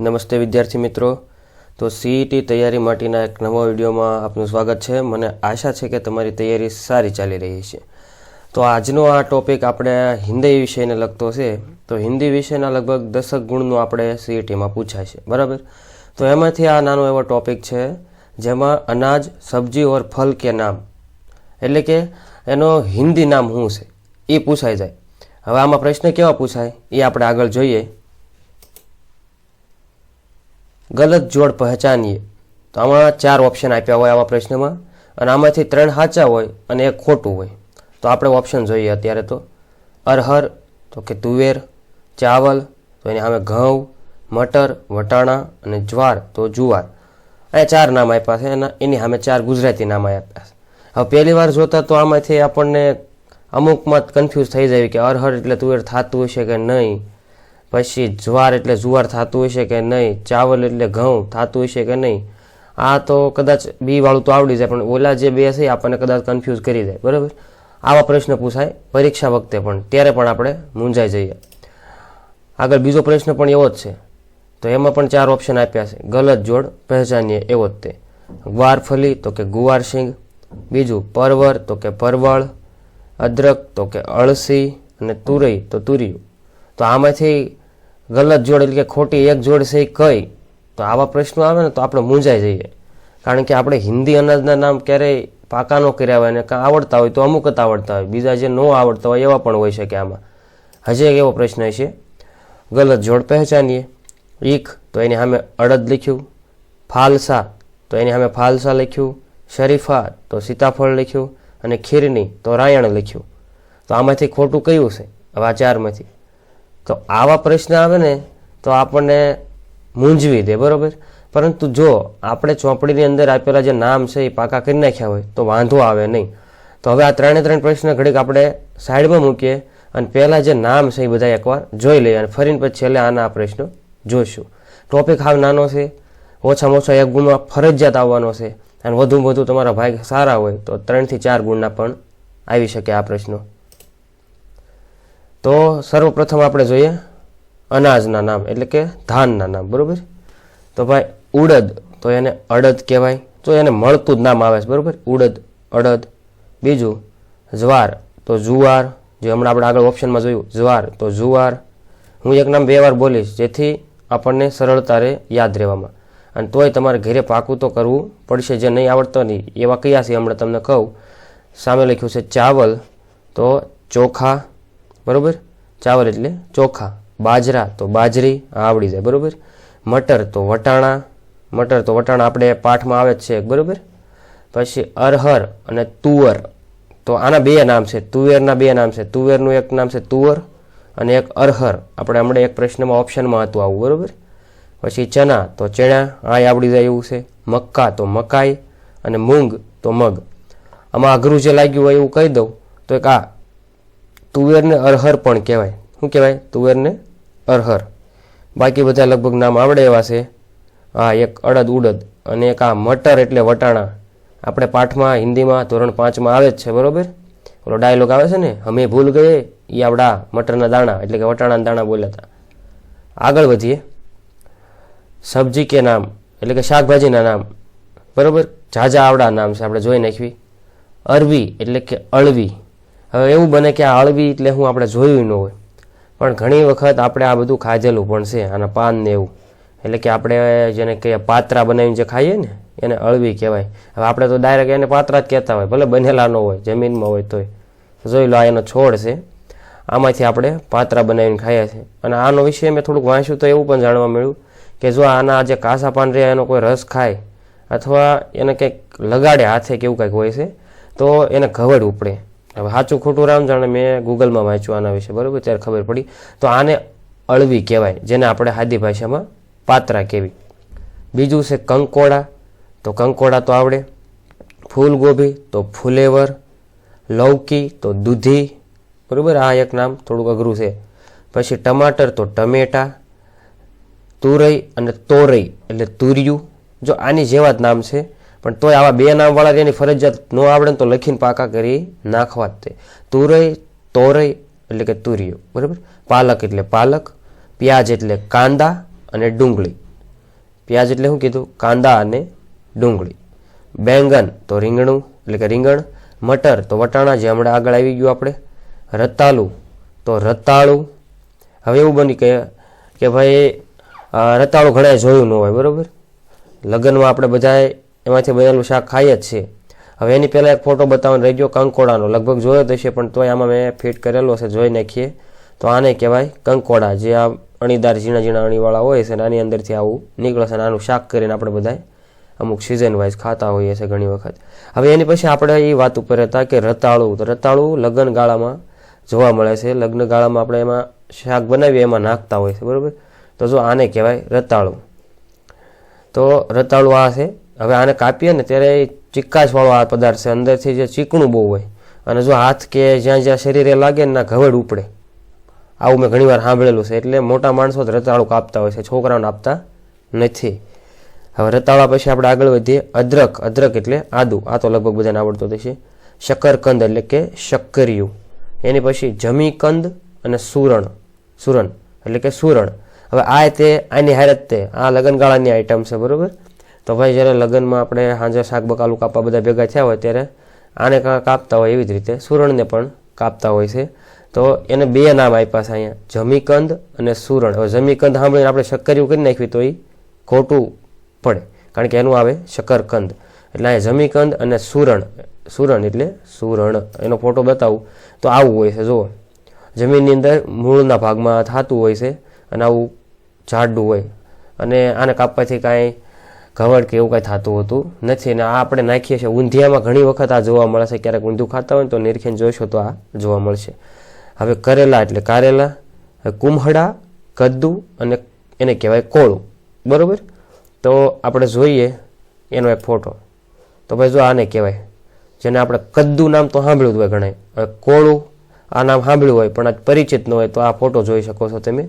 નમસ્તે વિદ્યાર્થી મિત્રો. તો સીઈટી તૈયારી માટેના એક નવા વિડીયોમાં આપનું સ્વાગત છે. મને આશા છે કે તમારી તૈયારી સારી ચાલી રહી છે. તો આજનો આ ટોપિક આપણે હિન્દી વિષયને લગતો છે. તો હિન્દી વિષયના લગભગ દસક ગુણનું આપણે સીઈટીમાં પૂછાય છે. બરાબર? તો એમાંથી આ નાનો એવો ટોપિક છે, જેમાં અનાજ, સબ્જી ઓર ફલ કે નામ. એટલે કે એનો હિન્દી નામ શું છે? એ પૂછાઈ જાય. હવે આમાં પ્રશ્ન કેવા પૂછાય? એ આપણે આગળ જોઈએ. ગલત જોડ પહેચાનીએ. તો આમાં ચાર ઓપ્શન આપ્યા હોય આવા પ્રશ્નમાં. અને આમાંથી ત્રણ સાચા હોય અને એક ખોટું હોય. તો આપણે ઓપ્શન જોઈએ અત્યારે તો. અરહર, તો કે તુવેર, ચાવલ, તો એની સામે ઘઉં, મટર, વટાણા અને જ્વાર, તો જુવાર. આ ચાર નામ આપ્યા છે અને એની સામે ચાર ગુજરાતી નામ આપ્યા છે. હવે પહેલી વાર જોતા તો આમાંથી આપણને અમુકમાં કન્ફ્યુઝ થઈ જાય કે અરહર એટલે તુવેર થતું હશે કે નહીં. પછી જ્વાર એટલે જુવાર થતું હશે કે નહીં? ચાવલ એટલે ઘઉં થતું હશે કે નહીં? આ તો કદાચ બી વાળું તો આવડી જાય, પણ ઓલા જે બે છે આપણને કદાચ કન્ફ્યુઝ કરી જાય બરાબર? આવા પ્રશ્ન પૂછાય પરીક્ષા વખતે પણ, ત્યારે પણ આપણે મૂંઝાઈ જઈએ. આગળ બીજો પ્રશ્ન પણ એવો જ છે. તો એમાં પણ ચાર ઓપ્શન આપ્યા છે. ગલત જોડ પહેચાનીએ એવો જ તે. ગ્વારફલી તો કે ગુવારસિંગ બીજું પરવર તો કે પરવળ. અદરક તો કે અળસી. અને તુરઈ તો તુરિયું. તો આમાંથી ગલત જોડ એટલે કે ખોટી એક જોડ છે એ કઈ? તો આવા પ્રશ્નો આવે ને તો આપણે મૂંઝાઈ જઈએ. કારણ કે આપણે હિન્દી અનાજના નામ ક્યારેય પાકા ન કર્યા હોય અને કાં આવડતા હોય તો અમુક જ આવડતા હોય. બીજા જે ન આવડતા હોય એવા પણ હોઈ શકે આમાં. હજી એક એવો પ્રશ્ન છે. ગલત જોડ પહેચાનીએ. ઈખ, તો એની સામે અડદ લખ્યું. ફાલસા, તો એની સામે ફાલસા લખ્યું. શરીફા, તો સીતાફળ લખ્યું. અને ખીરની, તો રાયણ લખ્યું. તો આમાંથી ખોટું કયું છે? હવે આ ચારમાંથી. તો આવા પ્રશ્ન આવે ને, તો આપણને મૂંઝવી દે, બરાબર? પરંતુ જો આપણે ચોપડીની અંદર આપેલા જે નામ છે એ પાકા કરી નાખ્યા હોય, તો વાંધો આવે નહીં. તો હવે આ ત્રણે ત્રણ પ્રશ્ન ઘડીક આપણે સાઈડમાં મૂકીએ અને પહેલાં જે નામ છે એ બધા એકવાર જોઈ લઈએ અને ફરીને પછી છેલ્લે આના પ્રશ્નો જોઈશું. ટોપિક હાવ નાનો છે, ઓછામાં ઓછા એક ગુણમાં ફરજિયાત આવવાનો છે અને વધુમાં વધુ તમારા ભાઈ સારા હોય, તો ત્રણથી ચાર ગુણના પણ આવી શકે આ પ્રશ્નો. તો સર્વપ્રથમ આપણે જોઈએ અનાજના નામ, એટલે કે ધાનના નામ, બરાબર? તો ભાઈ ઉડદ, તો એને અડદ કહેવાય. તો એને મળતું જ નામ આવે છે, બરાબર? ઉડદ, અડદ. બીજું, જ્વાર, તો જુવાર, જે હમણાં આપણે આગળ ઓપ્શનમાં જોયું, જ્વાર, તો જુવાર. હું એક નામ બે વાર બોલીશ, જેથી આપણને સરળતા રહે યાદ રહેવામાં. અને તોય તમારે ઘરે પાકું તો કરવું પડશે, જે નહીં આવડતો નહીં. એવા કયા છે હમણાં તમને કહું? સામે લખ્યું છે ચાવલ, તો ચોખા બરોબર? ચાવલ એટલે ચોખા. બાજરા તો બાજરી આવડી જાય. બરાબર? મટર તો વટાણા. મટર તો વટાણા આપણે પાઠમાં આવે જ છે બરાબર? પછી અરહર અને તુવર. તો આના બે નામ છે. તુવેરના બે નામ છે. તુવેરનું એક નામ છે તુવર અને એક અરહર. આપણે હમણાં એક પ્રશ્નમાં ઓપ્શનમાં હતું આવું, બરોબર? પછી ચના તો ચણા, આ આવડી જાય એવું છે. મક્કા તો મકાઈ અને મૂંગ તો મગ. આમાં અઘરું જે લાગ્યું હોય એવું કહી દઉં. તો એક આ તુવેરને અરહર પણ કહેવાય. શું કહેવાય? તુવેરને અરહર. બાકી બધા લગભગ નામ આવડે એવા છે. હા એક અડદ ઉડદ અને એક આ મટર એટલે વટાણા. આપણે પાઠમાં હિન્દીમાં ધોરણ પાંચમાં આવે જ છે, બરોબર? ઓલો ડાયલોગ આવે છે ને, અમે ભૂલ ગયે એ આપણા મટરના દાણા, એટલે કે વટાણાના દાણા બોલ્યા હતા. આગળ વધીએ. સબ્જી કે નામ, એટલે કે શાકભાજીના નામ, બરોબર? ઝાઝા આવડા નામ છે, આપણે જોઈ નાખવી. અરવી, એટલે કે અળવી. હવે એવું બને કે આ અળવી એટલે હું આપણે જોયું ન હોય. પણ ઘણી વખત આપણે આ બધું ખાધેલું પણ છે, આના પાન ને એવું. એટલે કે આપણે જેને કહીએ પાત્રા બનાવીને જે ખાઈએ ને, એને અળવી કહેવાય. હવે આપણે તો ડાયરેક્ટ એને પાત્રા જ કહેતા હોય, ભલે બનેલા ન હોય, જમીનમાં હોય તોય. જોઈ લો, આ એનો છોડ છે. આમાંથી આપણે પાત્રા બનાવીને ખાઈએ છીએ. અને આનો વિષય મેં થોડુંક વાંચ્યું તો એવું પણ જાણવા મળ્યું કે જો આના જે કાસા પાન રહે એનો કોઈ રસ ખાય અથવા એને કંઈક લગાડે હાથે કે એવું કંઈક હોય છે, તો એને ઘવડ ઉપડે. હવે સાચું ખોટું રામ જાણે મેં ગૂગલમાં વાંચ્યું આના વિશે, બરાબર? ત્યારે ખબર પડી. તો આને અળવી કહેવાય, જેને આપણે હાદી ભાષામાં પાત્રા કહેવી. બીજું છે કંકોડા. તો કંકોડા તો આવડે. ફૂલગોભી, તો ફુલેવર. લૌકી, તો દૂધી. બરાબર? આ એક નામ થોડુંક અઘરું છે. પછી ટમાટર, તો ટમેટા. તુરઈ અને તોરઈ, એટલે તુરિયું. જો આની જેવા જ નામ છે પણ તોય આવા બે નામવાળા એની ફરજિયાત ન આવડે તો લખીને પાકા કરી નાખવા જ તે. તુરઈ, તોરઈ એટલે કે તુરિયો. બરાબર? પાલક એટલે પાલક, પ્યાજ એટલે કાંદા અને ડુંગળી. પ્યાજ એટલે શું કીધું? કાંદા અને ડુંગળી. બેંગન તો રીંગણું એટલે કે રીંગણ. મટર તો વટાણા, જે હમણાં આગળ આવી ગયું આપણે. રતાલું તો રતાળું. હવે એવું બની કે કે ભાઈ રતાળું ઘણા જોયું ન હોય. બરાબર? લગ્નમાં આપણે બધાએ એમાંથી બનેલું શાક ખાઈએ જ છીએ. હવે એની પહેલાં એક ફોટો બતાવવાનો રહી ગયો કંકોડાનો. લગભગ જોયો જ હશે, પણ તોય આમાં મેં ફિટ કરેલો છે જોઈ નાખીએ. તો આને કહેવાય કંકોડા, જે આ અણીદાર ઝીણા ઝીણા અણીવાળા હોય છે અને આની અંદરથી આવું નીકળે છે અને આનું શાક કરીને આપણે બધાય અમુક સિઝન વાઇઝ ખાતા હોઈએ છીએ ઘણી વખત. હવે એની પછી આપણે એ વાત ઉપર હતા કે રતાળું. તો રતાળું લગ્ન ગાળામાં જોવા મળે છે. લગ્ન ગાળામાં આપણે એમાં શાક બનાવીએ, એમાં નાખતા હોય છે, બરાબર? તો જો આને કહેવાય રતાળું. તો રતાળું આ છે. હવે આને કાપીએ ને ત્યારે ચિક્કાશવાળો આ પદાર્થ છે. અંદરથી જે ચીકણું બહુ હોય. અને જો હાથ કે જ્યાં જ્યાં શરીરે લાગે ના ઘવડ ઉપડે. આવું મેં ઘણીવાર સાંભળેલું છે. એટલે મોટા માણસો જ રતાળું કાપતા હોય છે. છોકરાઓને આપતા નથી. હવે રતાળા પછી આપણે આગળ વધીએ. અદરક. અદરક એટલે આદુ. આ તો લગભગ બધાને આવડતું હશે. શકરકંદ એટલે કે શક્કરિયું એની પછી જમીકંદ અને સુરણ. સુરણ એટલે કે સુરણ. હવે આ તે આની હારત તે. આ લગ્નગાળાની આઈટમ છે, બરોબર? તો ભાઈ જ્યારે લગ્નમાં આપણે સાંજે શાક બકાલું કાપવા બધા ભેગા થયા હોય ત્યારે આને કાપતા હોય એવી જ રીતે, સુરણને પણ કાપતા હોય છે. તો એને બે નામ આપ્યા છે અહીંયા, જમીકંદ અને સુરણ. હવે જમીકંદ સાંભળીને આપણે શક્કરિયું કરી નાખવી તો એ ખોટું પડે, કારણ કે એનું આવે શકરકંદ એટલે અહીંયા જમીકંદ અને સુરણ સુરણ એટલે સુરણ. એનો ફોટો બતાવું. તો આવું હોય છે, જુઓ. જમીનની અંદર મૂળના ભાગમાં થતું હોય છે અને આવું જાડું હોય. અને આને કાપવાથી કાંઈ ઘવડ કે એવું કાંઈ થતું હતું નથી અને આ આપણે નાખીએ છીએ. ઊંધિયામાં ઘણી વખત આ જોવા મળે છે. ક્યારેક ઊંધું ખાતા હોય તો નિરખીને જોઈશો તો આ જોવા મળશે. હવે કરેલા એટલે કારેલા કુંભળા કદ્દુ અને એને કહેવાય કોળું. બરાબર? તો આપણે જોઈએ એનો એક ફોટો. તો ભાઈ જો આને કહેવાય. જેને આપણે કદ્દુ નામ તો સાંભળ્યું હોય ઘણા હવે કોળું આ નામ સાંભળ્યું હોય પણ આ પરિચિત ન હોય તો આ ફોટો જોઈ શકો છો તમે.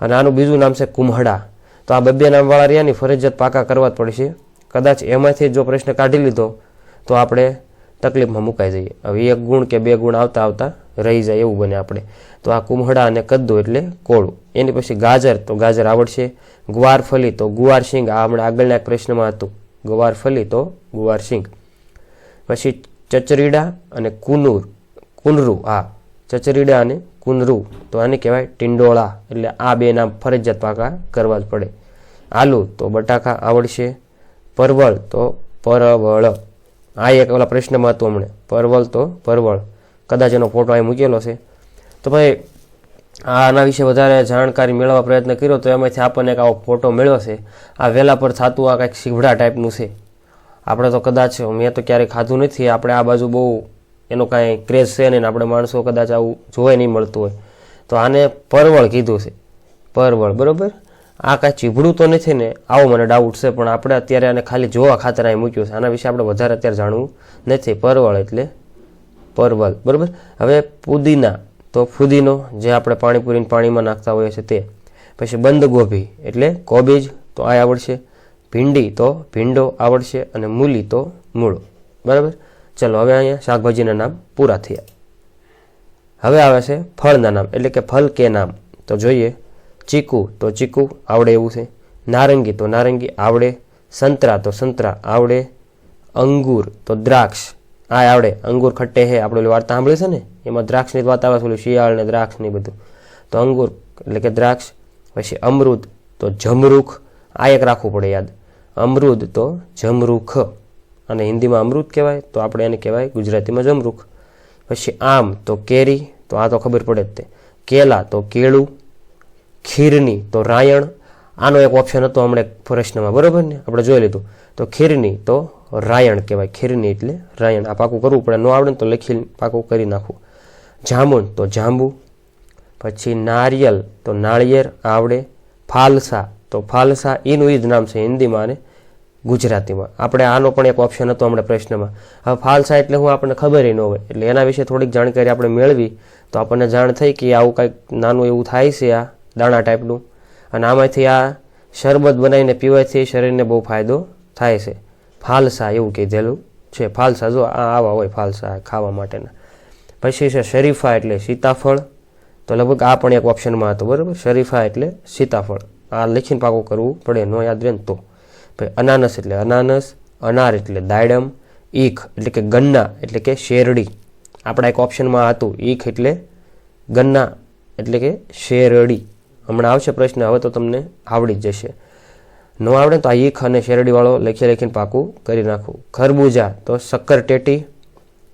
અને આનું બીજું નામ છે કુંભળા તો આ બબ્બે નામવાળા રહ્યાની ફરજિયાત પાકા કરવા જ પડશે. કદાચ એમાંથી જો પ્રશ્ન કાઢી લીધો, તો આપણે તકલીફમાં મુકાઈ જઈએ. હવે એક ગુણ કે બે ગુણ આવતા આવતા રહી જાય એવું બને આપણે. તો આ કુંભળા અને કદ્દુ એટલે કોળું. એની પછી ગાજર, તો ગાજર આવડશે. ગુવારફલી તો ગુવાર સિંગ આ હમણાં આગળના એક પ્રશ્નમાં હતું. ગુવારફલી તો ગુવાર સિંગ પછી ચચરીડા અને કુનુર, કુનરુ, આ ચચરીડા અને કુંદરું તો આને કહેવાય ટિંડોળા. એટલે આ બે નામ ફરજિયાત પાકા કરવા જ પડે. આલુ તો બટાકા આવડશે. પરવળ તો પરવળ. આ એક ઓલા પ્રશ્નમાં હતું હમણે પરવળ તો પરવળ. કદાચ એનો ફોટો અહીં મૂકેલો છે. તો ભાઈ, આના વિશે વધારે જાણકારી મેળવવા પ્રયત્ન કર્યો તો એમાંથી આપણને એક આવો ફોટો મળ્યો છે. આ વેલા પર થતું આ કંઈક શીવડા ટાઈપનું છે. આપણે તો કદાચ, મેં તો ક્યારેય ખાધું નથી. આપણે આ બાજુ બહુ એનો કાંઈ ક્રેઝ છે નહીં આપણે માણસો કદાચ આવું જોવા નહીં મળતું હોય. તો આને પરવળ કીધું છે. પરવળ, બરોબર? આ કાંઈ ચીભડું તો નથી ને, આવો મને ડાઉટ છે, પણ આપણે અત્યારે આને ખાલી જોવા ખાતર અહીં મૂક્યું છે. આના વિશે આપણે વધારે અત્યારે જાણવું નથી. પરવળ એટલે પરવળ, બરોબર? હવે પુદીના, તો ફુદીનો જે આપણે પાણીપુરીને પાણીમાં નાખતા હોઈએ છીએ તે. પછી બંધ ગોભી એટલે કોબીજ, તો આ આવડશે. ભીંડી, તો ભીંડો આવડશે અને મૂલી, તો મૂળો, બરાબર? ચલો, હવે અહીંયા શાકભાજીના નામ પૂરા થયા. હવે આવે છે ફળના નામ, એટલે કે ફલ કે નામ. તો જોઈએ, ચીકુ તો ચીકુ, આવડે એવું છે. નારંગી તો નારંગી, આવડે. સંતરા તો સંતરા, આવડે. અંગૂર તો દ્રાક્ષ. આ આવડે. અંગૂર ખટ્ટે હે, આપણે ઓલી વાર્તા સાંભળી છે ને? એમાં દ્રાક્ષની વાત આવે છે, ઓલું શિયાળ ને દ્રાક્ષ ને બધું. તો અંગૂર, એટલે કે દ્રાક્ષ. પછી અમૃત તો જમરૂખ. આ એક રાખવું પડે યાદ. અમૃત તો જમરૂખ. અને હિન્દીમાં અમૃત કહેવાય, તો આપણે એને કહેવાય ગુજરાતીમાં જમરૂખ. પછી આમ તો કેરી, તો આ તો ખબર પડે જ તે. કેલા તો કેળું, ખીરની તો રાયણ. આનો એક ઓપ્શન હતો હમણાં પ્રશ્નમાં, બરોબર ને? આપણે જોઈ લીધું. તો ખીરની તો રાયણ કહેવાય. ખીરની એટલે રાયણ. આ પાકું કરવું પડે. ન આવડે ને તો લખી પાકું કરી નાખવું જામુન તો જાંબુ, પછી નારિયેલ તો નાળિયેર, આવડે. ફાલસા તો ફાલસા. એનું એ જ નામ છે હિન્દીમાં અને ગુજરાતીમાં. આપણે આનો પણ એક ઓપ્શન હતો હમણાં પ્રશ્નમાં. હવે ફાલસા એટલે હું આપણને ખબર ન હોય. એટલે એના વિશે થોડીક જાણકારી આપણે મેળવી તો આપણને જાણ થઈ કે આવું કંઈક નાનું એવું થાય છે આ દાણા ટાઈપનું. અને આમાંથી આ શરબત બનાવીને પીવાથી શરીરને બહુ ફાયદો થાય છે. ફાલસા એવું કીધેલું છે. ફાલસા જો આ આવા હોય ફાલસા ખાવા માટેના. પછી છે શરીફા એટલે સીતાફળ. તો લગભગ આ પણ એક ઓપ્શનમાં હતો, બરાબર? શરીફા એટલે સીતાફળ. આ લખીને પાકું કરવું પડે, ન યાદ રહે ને તો. પછી અનાનસ એટલે અનાનસ, અનાર એટલે દાડમ, ઈખ એટલે કે ગન્ના એટલે કે શેરડી. આપણા એક ઓપ્શનમાં હતું, ઈખ એટલે ગન્ના એટલે કે શેરડી. હમણાં આવશે પ્રશ્ન, હવે તો તમને આવડી જ જશે. ન આવડે તો આ ઈખ અને શેરડીવાળો લખી લખીને પાકું કરી નાખવું ખરબૂજા તો શક્કર ટેટી,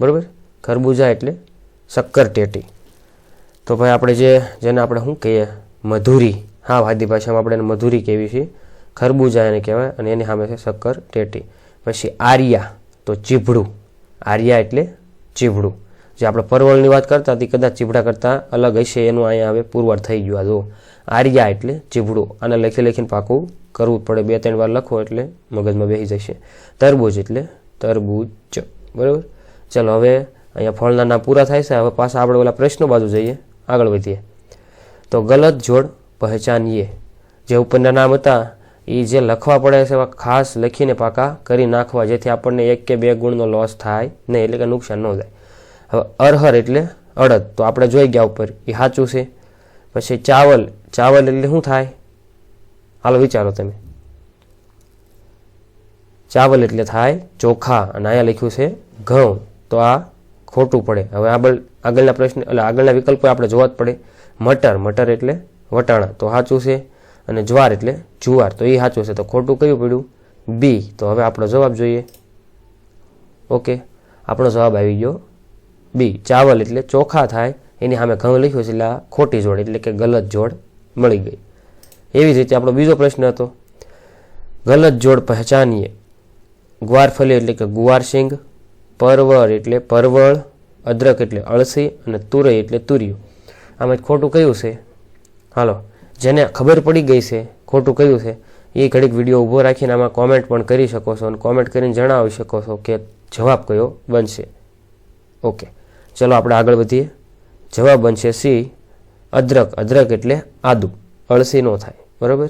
બરાબર? ખરબૂજા એટલે શક્કર ટેટી. તો ભાઈ, આપણે જે, જેને આપણે શું કહીએ, મધુરી. હા વાદી ભાષામાં આપણે એને મધુરી કહેવી છીએ ખરબૂજા એને કહેવાય અને એની સામે છે શક્કર ટેટી. પછી આર્યા, તો ચીભડું. આર્યા એટલે ચીભડું. જે આપણે પરવળની વાત કરતા હતી, કદાચ ચીભડા કરતાં અલગ હશે, એનું અહીંયા હવે પુરવાર થઈ ગયું આ જો આર્યા એટલે ચીભડું. આને લખી લખીને પાકું કરવું પડે. બે ત્રણ વાર લખો એટલે મગજમાં બેસી જશે. તરબૂચ એટલે તરબૂચ. બરાબર? ચાલો, હવે અહીંયા ફળના નામ પૂરા થાય છે. હવે પાછા આપણે ઓલા પ્રશ્નો બાજુ જઈએ. આગળ વધીએ. તો ગલત જોડ પહેચાનીએ. જે ઉપરના નામ હતા એ જે લખવા પડે છે એવા ખાસ લખીને પાકા કરી નાખવા, જેથી આપણને એક કે બે ગુણનો લોસ થાય નહીં, એટલે કે નુકસાન ન થાય. હવે અરહર એટલે અડદ. તો આપણે જોઈ ગયા ઉપર એ સાચું છે? પછી ચાવલ. ચાવલ એટલે શું થાય? હાલો વિચારો તમે. ચાવલ એટલે થાય ચોખા. અને અહીંયા લખ્યું છે ઘઉં. તો આ ખોટું પડે. હવે આગળ આગળના પ્રશ્ન એટલે આગળના વિકલ્પો આપણે જોવા જ પડે. મટર. મટર એટલે વટાણા. તો સાચું છે? અને જ્વાર એટલે જુવાર. તો એ સાચું છે તો ખોટું કયું પડ્યું? બી. તો હવે આપણો જવાબ જોઈએ. ઓકે. આપણો જવાબ આવી ગયો. બી. ચાવલ એટલે ચોખા થાય. એની સામે ઘઉં લખ્યું છે એટલે આ ખોટી જોડ એટલે કે ગલત જોડ મળી ગઈ. એવી જ રીતે આપણો બીજો પ્રશ્ન હતો. ગલત જોડ પહેચાનીએ. ગ્વારફલી એટલે કે ગુવારસિંગ પરવર એટલે પરવળ, અદરક એટલે અળસી અને તુરઈ એટલે તુરિયું. આમાં ખોટું કયું છે? હાલો. જેને ખબર પડી ગઈ છે, ખોટું કયું છે, એ ઘડીક વીડિયો ઊભો રાખીને આમાં કોમેન્ટ પણ કરી શકો છો અને કોમેન્ટ કરીને જણાવી શકો છો કે જવાબ કયો બનશે. ઓકે ચલો આપણે આગળ વધીએ. જવાબ બનશે સી, અદરક. અદરક એટલે આદુ. અળસી ન થાય. બરાબર?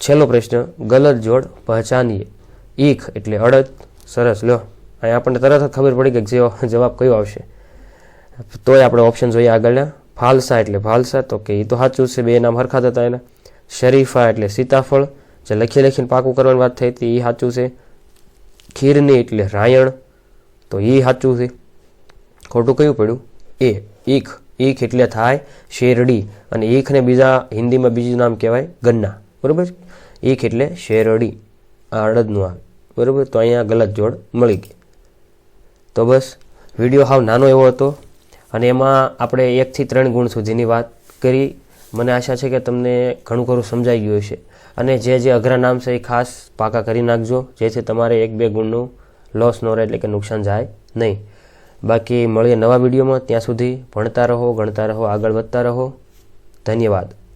છેલ્લો પ્રશ્ન ગલત જોડ પહેચાનીએ. ઈખ એટલે અડદ. સરસ. લ્યો. અહીં આપણને તરત જ ખબર પડી કે જવાબ કયો આવશે. તોય આપણે ઓપ્શન જોઈએ આગળના. ફાલસા એટલે ફાલસા તો કે એ તો સાચું છે, બે નામ હરખાતા હતા એના. શરીફા એટલે સીતાફળ, જે લખી લખીને પાકું કરવાની વાત થઈ હતી એ સાચું છે. ખીરની એટલે રાયણ, તો એ સાચું છે. ખોટું કયું પડ્યું? એ, ઈખ. ઈખ એટલે થાય શેરડી, અને ઈખને બીજા હિન્દીમાં બીજું નામ કહેવાય ગન્ના. બરાબર ઈખ એટલે શેરડી આ. અડદનું આવે બરાબર? તો અહીંયા ગલત જોડ મળી ગઈ. તો બસ, વીડિયો હાવ નાનો એવો હતો. અને એમાં આપણે એકથી ત્રણ ગુણ સુધીની વાત કરી. મને આશા છે કે તમને ઘણું ખરું સમજાઈ ગયું હશે. અને જે જે અઘરા નામ છે એ ખાસ પાકા કરી નાખજો, જેથી તમારે એક બે ગુણનું લોસ ન રહે એટલે કે નુકસાન જાય નહીં. બાકી મળીએ નવા વિડીયોમાં. ત્યાં સુધી ભણતા રહો, ગણતા રહો, આગળ વધતા રહો. ધન્યવાદ.